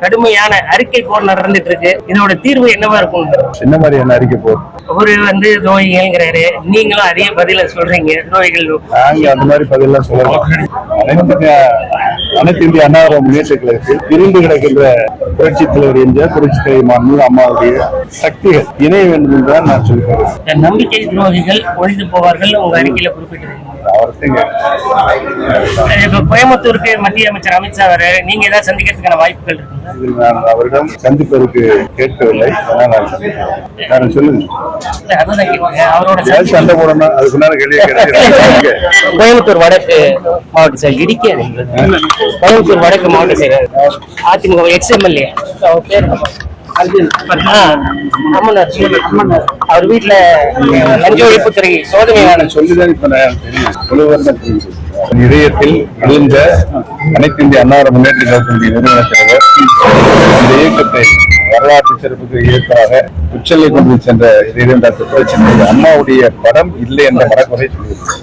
கடுமையான அறிக்கை போர் நடந்துட்டு இருக்கு இதோட தீர்வு என்னவா இருக்கும்? என்ன மாதிரியான அறிக்கை போகுது அவரு வந்து துரோகிகள்ங்கிறாரு நீங்களும் அதே பதில சொல்றீங்க. நாங்க அந்த மாதிரி பதிலாம் சொல்லலாம் அனைத்து இந்திய அண்ணாவிர முன்னேற்ற கழகத்தில் பிரிந்து கிடக்கின்ற புரட்சி தலைவர் என்ற புரட்சி தலைவர் மாண்பு அம்மாவுடைய சக்திகள் இணைய வேண்டும் என்றுதான் நான் சொல்கிறேன் நம்பிக்கை துரோகிகள் ஒழிந்து போவார்கள் உங்க அறிக்கையில குறிப்பிட்டிருக்கீங்க. கோயம்புத்தூருக்கு மத்திய அமைச்சர் அமித்ஷா வர நீங்க ஏதாவது சந்திக்கிறதுக்கான வாய்ப்புகள் நான் அவரிடம் சந்திப்பதற்கு கேட்கவில்லை. நான் சொல்லுங்க. அவரோட சண்டை போடணும். அதுக்கு முன்னாடி கேள்வி கோயம்புத்தூர் வடக்கு மாவட்ட செயல் இடிக்காது கோயம்புத்தூர் வடக்கு மாவட்ட செயலர் அதிமுக எக்ஸ் எம்எல்ஏ அவர் வீட்டுல லஞ்ச ஒழிப்புத்துறை சோதனை இதயத்தில் விழுந்த அனைத்து இந்திய அன்னார முன்னேற்ற கழகத்தினுடைய நிறுவன தலைவர் இந்த இயக்கத்தை வரலாற்று சிறப்புக்கு இயக்கமாக உச்சநிலை கொண்டு சென்ற இதயம் டாக்டர் அம்மாவுடைய படம் இல்லை என்ற மரக்குறை சொல்லியிருக்கிறார்.